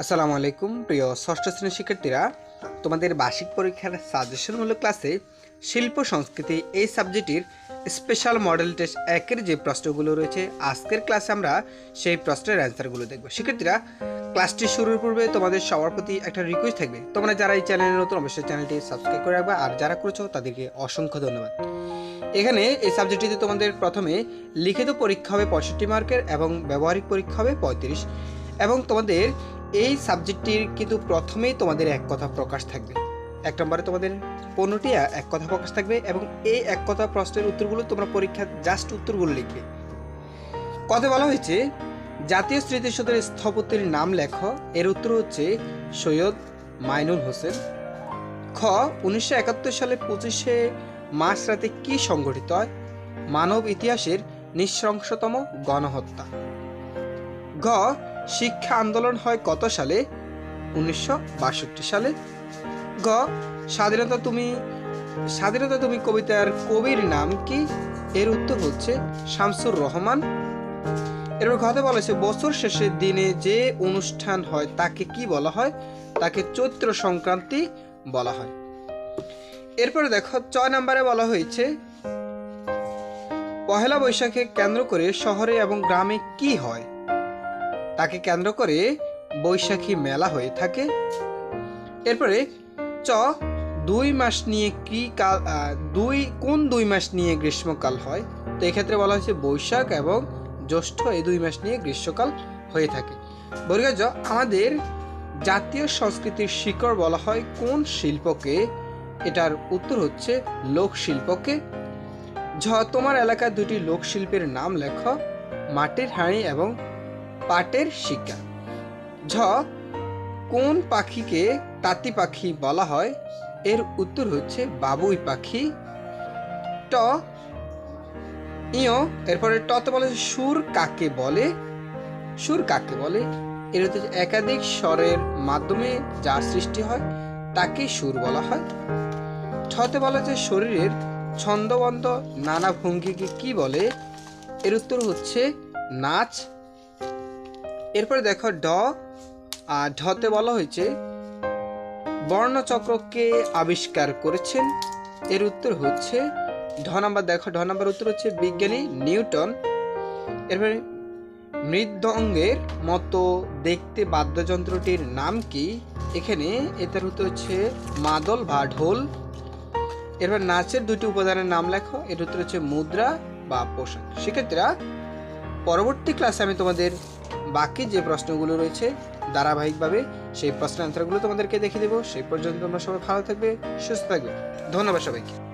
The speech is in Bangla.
আসসালামু আলাইকুম, প্রিয় ষষ্ঠ শ্রেণির শিক্ষার্থীরা। তোমাদের বার্ষিক পরীক্ষার সাজেশনমূলক ক্লাসে শিল্প সংস্কৃতি এই সাবজেক্টের স্পেশাল মডেল টেস্ট একের যে প্রশ্নগুলো রয়েছে, আজকের ক্লাসে আমরা সেই প্রশ্নের অ্যান্সারগুলো দেখব। শিক্ষার্থীরা ক্লাসটি শুরুর পূর্বে তোমাদের সবার প্রতি একটা রিকোয়েস্ট থাকবে। তোমরা যারা এই চ্যানেলে নতুন, অবশ্যই চ্যানেলটি সাবস্ক্রাইব করে রাখবে। আর যারা করেছ, তাদেরকে অসংখ্য ধন্যবাদ। এখানে এই সাবজেক্টটিতে তোমাদের প্রথমে লিখিত পরীক্ষা হবে পঁয়ষট্টি মার্কের এবং ব্যবহারিক পরীক্ষা হবে পঁয়ত্রিশ। এবং তোমাদের এই সাবজেক্টটির কিন্তু প্রথমেই তোমাদের এক কথা প্রকাশ থাকবে। এক নম্বরে তোমাদের পনেরোটি এক কথা প্রকাশ থাকবে এবং এই এক কথা প্রশ্নের উত্তরগুলো তোমরা পরীক্ষার জাস্ট উত্তরগুলো লিখবে। কথা বলা হয়েছে, জাতীয় স্মৃতিসৌধের স্থপতির নাম লেখ। এর উত্তর হচ্ছে সৈয়দ মাইনুল হোসেন। খ, উনিশশো একাত্তর সালে পঁচিশে মার্চ রাতে কি সংঘটিত হয়? মানব ইতিহাসের নৃশংসতম গণহত্যা। গ শিক্ষা আন্দোলন হয় কত সালে? উনিশশো বাষট্টি সালে। গ, স্বাধীনতা তুমি স্বাধীনতা তুমি কবিতার কবির নাম কি? এর উত্তর হচ্ছে শামসুর রহমান। এরপর কথা বলা হয়েছে, বছর শেষের দিনে যে অনুষ্ঠান হয় তাকে কি বলা হয়? তাকে চৈত্র সংক্রান্তি বলা হয়। এরপরে দেখো, ছয় নম্বরে বলা হয়েছে, পহেলা বৈশাখে কেন্দ্র করে শহরে এবং গ্রামে কি হয়? তাকে কেন্দ্র করে বৈশাখী মেলা হয়ে থাকে। এরপরে চ, দুই মাস নিয়ে কি কাল দুই, কোন দুই মাস নিয়ে গ্রীষ্মকাল হয়? তো এক্ষেত্রে বলা হয়েছে বৈশাখ এবং জ্যৈষ্ঠ এই দুই মাস নিয়ে গ্রীষ্মকাল হয়ে থাকে। বর্গজ আমাদের জাতীয় সংস্কৃতির শিকড় বলা হয় কোন শিল্পকে? এটার উত্তর হচ্ছে লোকশিল্পকে। ঝ, তোমার এলাকার দুটি লোকশিল্পের নাম লেখ, মাটির হাঁড়ি এবং পাটের শিকা ঝ, কোন পাখিকে তাঁতি পাখি বলা হয়? এর উত্তর হচ্ছে বাবুই পাখি। ট, ইয়, এরপরে টতে বলে সুর কাকে বলে? সুর কাকে বলে? এর হচ্ছে একাধিক স্বরের মাধ্যমে যার সৃষ্টি হয়, তাকে সুর বলা হয়। ছতে বলা যে শরীরের ছন্দবন্ধ নানা ভঙ্গিকে কি বলে? এর উত্তর হচ্ছে নাচ এরপরে দেখো ড, আর ঢতে বলা হয়েছে, বর্ণচক্রকে আবিষ্কার করেছেন। এর উত্তর হচ্ছে, ঢ নাম্বার দেখো, ঢ নাম্বার উত্তর হচ্ছে বিজ্ঞানী নিউটন। এরপরে মৃদঙ্গের মতো দেখতে বাদ্যযন্ত্রটির নাম কি? এখানে এটার উত্তর হচ্ছে মাদল বা ঢোল। এরপর নাচের দুটি উপাদানের নাম লেখো, এর উত্তর হচ্ছে মুদ্রা বা পোশাক। শিক্ষার্থীরা পরবর্তী ক্লাসে আমি তোমাদের বাকি যে প্রশ্নগুলো রয়েছে, ধারাবাহিকভাবে সেই প্রশ্নের অ্যান্সারগুলো তোমাদেরকে দেখিয়ে দেবো। সেই পর্যন্ত তোমরা সবাই ভালো থাকবে, সুস্থ থাকবে। ধন্যবাদ সবাইকে।